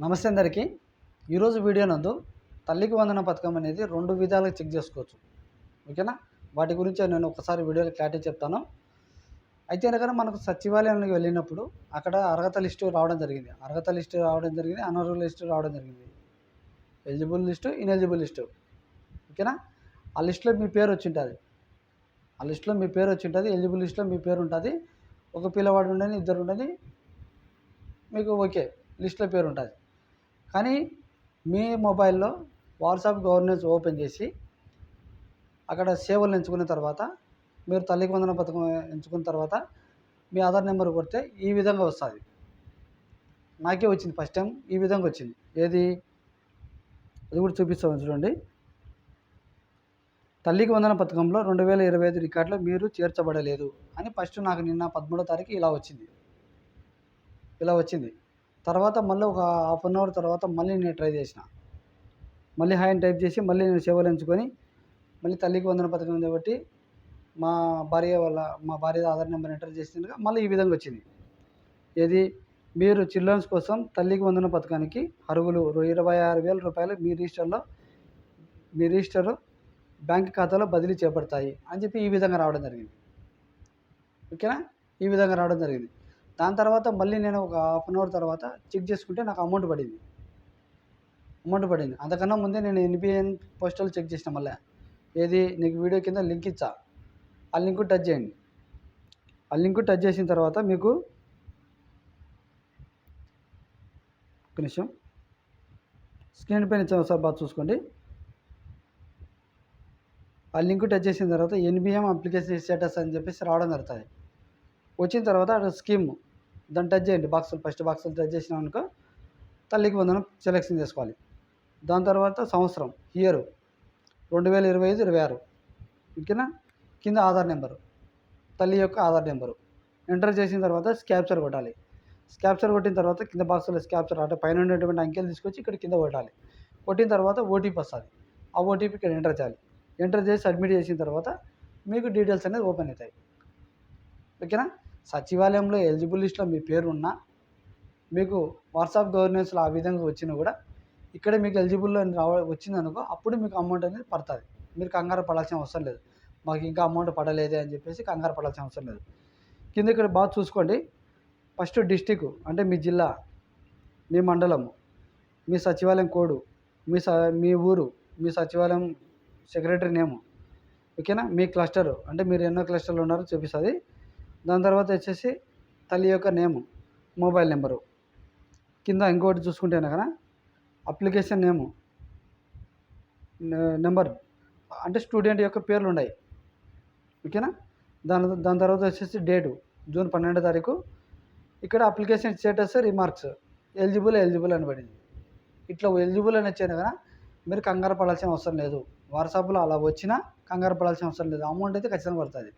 నమస్తే అందరికీ. ఈరోజు వీడియో నందు తల్లికి వందన పథకం అనేది రెండు విధాలుగా చెక్ చేసుకోవచ్చు. ఓకేనా? వాటి గురించి నేను ఒకసారి వీడియోలో క్లారిటీ చెప్తాను. అయితే కనుక మనకు సచివాలయానికి వెళ్ళినప్పుడు అక్కడ అర్హత లిస్టు రావడం జరిగింది. అర్హత లిస్టు రావడం జరిగింది. అనర్హుల లిస్టు రావడం జరిగింది. Eligible list ineligible list. ఓకేనా? ఆ లిస్టులో మీ పేరు వచ్చి ఉంటుంది. ఆ లిస్టులో మీ పేరు వచ్చి ఉంటుంది. ఎలిజిబుల్ లిస్టులో మీ పేరు ఉంటుంది. ఒక పిల్లవాడు ఉండని ఇద్దరు ఉండని మీకు ఓకే. లిస్ట్లో పేరు ఉంటుంది. కానీ మీ మొబైల్లో వాట్సాప్ గవర్నెన్స్ ఓపెన్ చేసి అక్కడ సేవలు ఎంచుకున్న తర్వాత మీరు తల్లికి వందన పథకం ఎంచుకున్న తర్వాత మీ ఆధార్ నెంబర్ కొడితే ఈ విధంగా వస్తుంది. నాకే వచ్చింది ఫస్ట్ టైం ఈ విధంగా వచ్చింది. ఏది? అది కూడా చూపిస్తాను చూడండి. తల్లికి వందన పథకంలో రెండు వేల ఇరవై ఐదు రికార్డులో మీరు చేర్చబడలేదు అని ఫస్ట్ నాకు నిన్న పదమూడో తారీఖు ఇలా వచ్చింది. ఇలా వచ్చింది. తర్వాత మళ్ళీ ఒక హాఫ్ అన్ అవర్ తర్వాత మళ్ళీ నేను ట్రై చేసిన. మళ్ళీ హాయ్ అని టైప్ చేసి మళ్ళీ నేను సేవలు ఎంచుకొని మళ్ళీ తల్లికి వందన పథకం ఉంది కాబట్టి మా భార్య వాళ్ళ మా భార్య ఆధార్ నెంబర్ ఎంటర్ చేసినట్టుగా మళ్ళీ ఈ విధంగా వచ్చింది. ఏది? మీరు చిల్డ్రన్స్ కోసం తల్లికి వందన పథకానికి అరుగులు ఇరవై ఆరు వేల రూపాయలు మీ రిజిస్టర్లో మీ రిజిస్టర్ బ్యాంక్ ఖాతాలో బదిలీ చేపడతాయి అని చెప్పి ఈ విధంగా రావడం జరిగింది. ఓకేనా? ఈ విధంగా రావడం జరిగింది. దాని తర్వాత మళ్ళీ నేను ఒక హాఫ్ అన్ అవర్ తర్వాత చెక్ చేసుకుంటే నాకు అమౌంట్ పడింది. అమౌంట్ పడింది. అంతకన్నా ముందే నేను ఎన్పిఎన్ పోస్టల్ చెక్ చేసిన మళ్ళీ. ఏది? నీకు వీడియో కింద లింక్ ఇచ్చా. ఆ లింక్ టచ్ చేయండి. ఆ లింక్ టచ్ చేసిన తర్వాత మీకు ఒక నిమిషం. స్క్రీన్ పైన ఒకసారి సార్ బాగా చూసుకోండి. ఆ లింక్ టచ్ చేసిన తర్వాత ఎన్బిఎం అప్లికేషన్ స్టేటస్ అని చెప్పేసి రావడం జరుగుతుంది. వచ్చిన తర్వాత అక్కడ స్కీమ్ దాన్ని టచ్ చేయండి. బాక్సులు ఫస్ట్ బాక్సులు టచ్ చేసినాం అనుకో తల్లికి వందనం సెలెక్షన్ చేసుకోవాలి. దాని తర్వాత సంవత్సరం ఇయర్ రెండు వేల ఇరవై ఐదు ఇరవై ఆరు. ఓకేనా? కింద ఆధార్ నెంబరు. తల్లి యొక్క ఆధార్ నెంబరు. ఎంటర్ చేసిన తర్వాత స్కాప్చర్ కొట్టాలి. స్కాప్చర్ కొట్టిన తర్వాత కింద బాక్స్లో స్కాప్చర్ అంటే పైన ఉండేటువంటి అంకెలు తీసుకొచ్చి ఇక్కడ కింద కొట్టాలి. కొట్టిన తర్వాత ఓటీపీ వస్తుంది. ఆ ఓటీపీ ఇక్కడ ఎంటర్ చేయాలి. ఎంటర్ చేసి సబ్మిట్ చేసిన తర్వాత మీకు డీటెయిల్స్ అనేది ఓపెన్ అవుతాయి. ఓకేనా? సచివాలయంలో ఎలిజిబుల్ లిస్ట్లో మీ పేరు ఉన్నా మీకు వాట్సాప్ గవర్నెన్స్లో ఆ విధంగా వచ్చినా కూడా ఇక్కడ మీకు ఎలిజిబుల్లో అని రావ వచ్చిందనుకో అప్పుడు మీకు అమౌంట్ అనేది పడుతుంది. మీరు కంగారు పడాల్సిన అవసరం లేదు. మాకు ఇంకా అమౌంట్ పడలేదే అని చెప్పేసి కంగారు పడాల్సిన అవసరం లేదు. కింద ఇక్కడ బాగా చూసుకోండి. ఫస్ట్ డిస్టిక్ అంటే మీ జిల్లా మీ మండలము మీ సచివాలయం కోడు మీ స మీ ఊరు మీ సచివాలయం సెక్రటరీ నేము ఓకేనా? మీ క్లస్టర్ అంటే మీరు ఎన్నో క్లస్టర్లు ఉన్నారో చూపిస్తుంది. దాని తర్వాత వచ్చేసి తల్లి యొక్క నేము మొబైల్ నెంబరు. కింద ఇంకోటి చూసుకుంటే కదా అప్లికేషన్ నేము నెంబర్ అంటే స్టూడెంట్ యొక్క పేర్లు ఉన్నాయి. ఓకేనా? దాని దాని తర్వాత వచ్చేసి డేటు జూన్ పన్నెండో తారీఖు. ఇక్కడ application status remarks eligible eligible అని పడింది. ఇట్లా ఎలిజిబుల్ అని వచ్చాను కదా మీరు కంగారు పడాల్సిన అవసరం లేదు. వాట్సాప్లో అలా వచ్చినా కంగారు పడాల్సిన అవసరం లేదు. అమౌంట్ అయితే ఖచ్చితంగా పడుతుంది.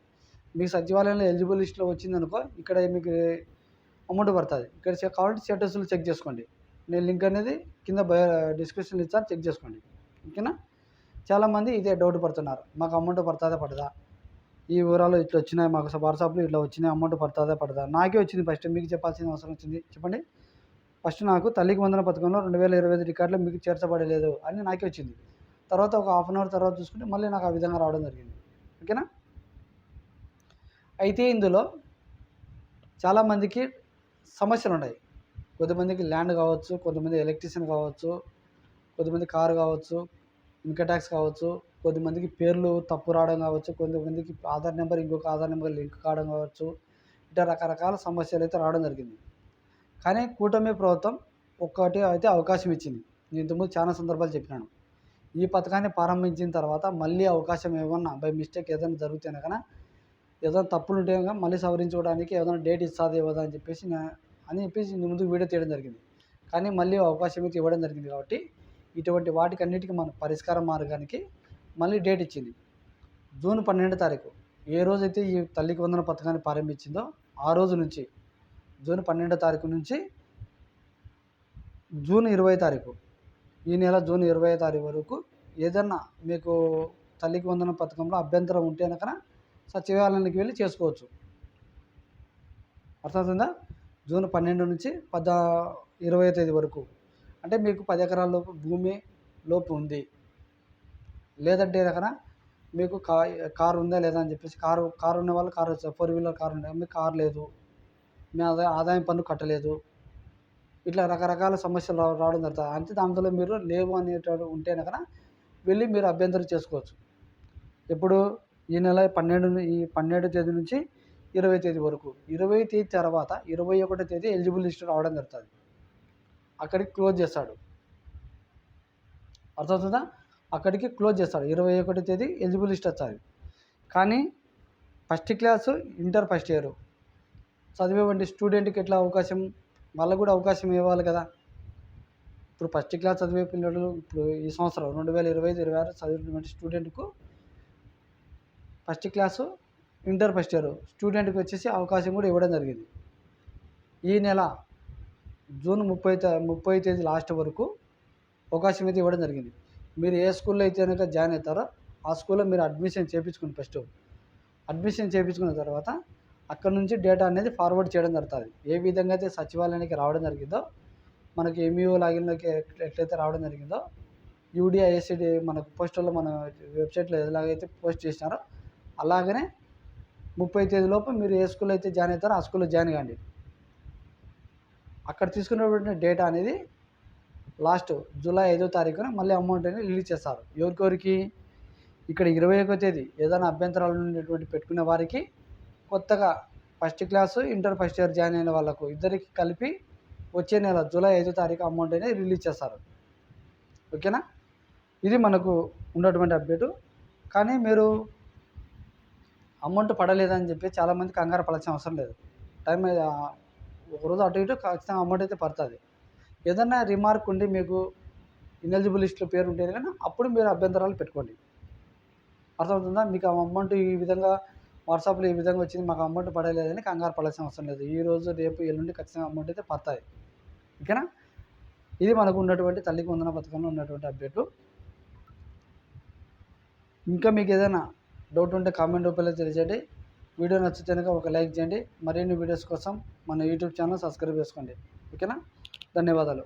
మీకు సచివాలయంలో ఎలిజిబుల్ లిస్ట్లో వచ్చిందనుకో ఇక్కడ మీకు అమౌంట్ పడుతుంది. ఇక్కడ కావాలంటే స్టేటస్లు చెక్ చేసుకోండి. నేను లింక్ అనేది కింద బయో డిస్క్రిప్షన్లో ఇచ్చాను చెక్ చేసుకోండి. ఓకేనా? చాలామంది ఇదే డౌట్ పడుతున్నారు. మాకు అమౌంట్ పడుతుందా పడదా? ఈ వివరాలు ఇట్లా వచ్చినాయి మాకు వాట్సాప్లో ఇట్లా వచ్చినాయి అమౌంట్ పడుతుందా పడదా? నాకే వచ్చింది ఫస్ట్ మీకు చెప్పాల్సిన అవసరం వచ్చింది. చెప్పండి. ఫస్ట్ నాకు తల్లికి వందన పథకంలో రెండు వేల ఇరవై ఐదు రికార్డులో మీకు చేర్చబడలేదు అని నాకే వచ్చింది. తర్వాత ఒక హాఫ్ అన్ అవర్ తర్వాత చూసుకుంటే మళ్ళీ నాకు ఆ విధంగా రావడం జరిగింది. ఓకేనా? అయితే ఇందులో చాలామందికి సమస్యలు ఉన్నాయి. కొంతమందికి ల్యాండ్ కావచ్చు కొంతమంది ఎలక్ట్రీషియన్ కావచ్చు కొంతమంది కారు కావచ్చు ఇన్కమ్ ట్యాక్స్ కావచ్చు కొంతమందికి పేర్లు తప్పు రావడం కావచ్చు కొంతమందికి ఆధార్ నెంబర్ ఇంకొక ఆధార్ నెంబర్ లింక్ కావడం కావచ్చు ఇట్లా రకరకాల సమస్యలు అయితే రావడం జరిగింది. కానీ కూటమి ప్రభుత్వం ఒక్కటి అయితే అవకాశం ఇచ్చింది. నేను ఇంతకుముందు చాలా సందర్భాలు చెప్పినాను. ఈ పథకాన్ని ప్రారంభించిన తర్వాత మళ్ళీ అవకాశం ఏమన్నా బై మిస్టేక్ ఏదైనా జరిగితే కన్నా ఏదైనా తప్పులు ఉంటే కనుక మళ్ళీ సవరించుకోవడానికి ఏదైనా డేట్ ఇస్తుంది ఇవ్వదా అని చెప్పేసి అని చెప్పేసి నీ ముందు వీడియో తీయడం జరిగింది. కానీ మళ్ళీ అవకాశం అయితే ఇవ్వడం జరిగింది కాబట్టి ఇటువంటి వాటికి అన్నిటికీ మన పరిష్కార మార్గానికి మళ్ళీ డేట్ ఇచ్చింది. జూన్ పన్నెండు తారీఖు ఏ రోజైతే ఈ తల్లికి వందన పథకాన్ని ప్రారంభించిందో ఆ రోజు నుంచి జూన్ పన్నెండో తారీఖు నుంచి జూన్ ఇరవై తారీఖు ఈ నెల జూన్ ఇరవై తారీఖు వరకు ఏదన్నా మీకు తల్లికి వందన పథకంలో అభ్యంతరం ఉంటే కనుక సచివాలయానికి వెళ్ళి చేసుకోవచ్చు. అర్థమవుతుందా? జూన్ పన్నెండు నుంచి పద్దా ఇరవై తేదీ వరకు. అంటే మీకు పది ఎకరాల లోపు భూమి లోపు ఉంది. లేదంటే కనుక మీకు కా కారు ఉందా లేదా అని చెప్పేసి కారు కారు ఉన్న వాళ్ళు కారు ఫోర్ వీలర్ కారు ఉండే మీకు కారు లేదు. మీ ఆదాయం ఆదాయం పన్ను కట్టలేదు. ఇట్లా రకరకాల సమస్యలు రావడం జరుగుతుంది అంతే దాంట్లో మీరు లేవు అనేటప్పుడు ఉంటే కనుక వెళ్ళి మీరు అభ్యంతరం చేసుకోవచ్చు. ఇప్పుడు ఈ నెల పన్నెండు ఈ పన్నెండు తేదీ నుంచి ఇరవై తేదీ వరకు. ఇరవై తేదీ తర్వాత ఇరవై ఒకటో తేదీ ఎలిజిబుల్ లిస్ట్ రావడం జరుగుతుంది. అక్కడికి క్లోజ్ చేస్తాడు. అర్థమవుతుందా? అక్కడికి క్లోజ్ చేస్తాడు. ఇరవై ఒకటో తేదీ ఎలిజిబుల్ లిస్ట్ వస్తుంది. కానీ first class inter first year చదివేవంటి స్టూడెంట్కి ఎట్లా అవకాశం? వాళ్ళకు కూడా అవకాశం ఇవ్వాలి కదా. ఇప్పుడు ఫస్ట్ క్లాస్ చదివే పిల్లలు ఇప్పుడు ఈ సంవత్సరం రెండు వేల ఇరవై ఐదు ఇరవై ఆరు చదివినటువంటి స్టూడెంట్కు first class inter first year. స్టూడెంట్కి వచ్చేసి అవకాశం కూడా ఇవ్వడం జరిగింది. ఈ నెల జూన్ ముప్పై ముప్పై తేదీ లాస్ట్ వరకు అవకాశం అయితే ఇవ్వడం జరిగింది. మీరు ఏ స్కూల్లో అయితే కనుక జాయిన్ అవుతారో ఆ స్కూల్లో మీరు అడ్మిషన్ చేయించుకుని ఫస్ట్ అడ్మిషన్ చేయించుకున్న తర్వాత అక్కడ నుంచి డేటా అనేది ఫార్వర్డ్ చేయడం జరుగుతుంది. ఏ విధంగా అయితే సచివాలయానికి రావడం జరిగిందో మనకి ఎంఈఓ లాగిన్లోకి ఎట్లయితే రావడం జరిగిందో యూడిఐఎస్సిడి మనకు పోస్టర్లో మన వెబ్సైట్లో ఎలాగైతే పోస్ట్ చేసినారో అలాగనే ముప్పై తేదీ లోపు మీరు ఏ స్కూల్లో అయితే జాయిన్ అవుతారో ఆ స్కూల్లో జాయిన్ కాండి. అక్కడ తీసుకున్నటువంటి డేటా అనేది లాస్ట్ జూలై ఐదో తారీఖున మళ్ళీ అమౌంట్ అనేది రిలీజ్ చేస్తారు. ఎవరికెవరికి ఇక్కడ ఇరవై ఒకటో తేదీ ఏదైనా అభ్యంతరాలు ఉండేటువంటి పెట్టుకునే వారికి కొత్తగా first class inter first year join అయిన వాళ్ళకు ఇద్దరికి కలిపి వచ్చే నెల జూలై ఐదో తారీఖు అమౌంట్ అనేది రిలీజ్ చేస్తారు. ఓకేనా? ఇది మనకు ఉన్నటువంటి అప్డేటు. కానీ మీరు అమౌంట్ పడలేదని చెప్పి చాలామంది కంగారు పడాల్సిన అవసరం లేదు. టైం ఒక రోజు అటు ఇటు ఖచ్చితంగా అమౌంట్ అయితే పడుతుంది. ఏదన్నా రిమార్క్ ఉండి మీకు ఇనెలిజిబుల్ లిస్ట్లో పేరు ఉంటే కానీ అప్పుడు మీరు అభ్యంతరాలు పెట్టుకోండి. అర్థమవుతుందా? మీకు ఆ అమౌంట్ ఈ విధంగా వాట్సాప్లో ఈ విధంగా వచ్చింది మాకు అమౌంట్ పడలేదని కంగారు పడాల్సిన అవసరం లేదు. ఈ రోజు రేపు ఎల్లుండి ఖచ్చితంగా అమౌంట్ అయితే పడుతుంది ఓకేనా? ఇది మనకు ఉన్నటువంటి తల్లికి వందన పథకంలో ఉన్నటువంటి అప్డేటు. ఇంకా మీకు ఏదైనా డౌట్ ఉంటే కామెంట్ రూపంలో తెలియజేయండి. వీడియో నచ్చితే కనుక ఒక లైక్ చేయండి. మరిన్ని వీడియోస్ కోసం మన యూట్యూబ్ ఛానల్ సబ్స్క్రైబ్ చేసుకోండి. ఓకేనా? ధన్యవాదాలు.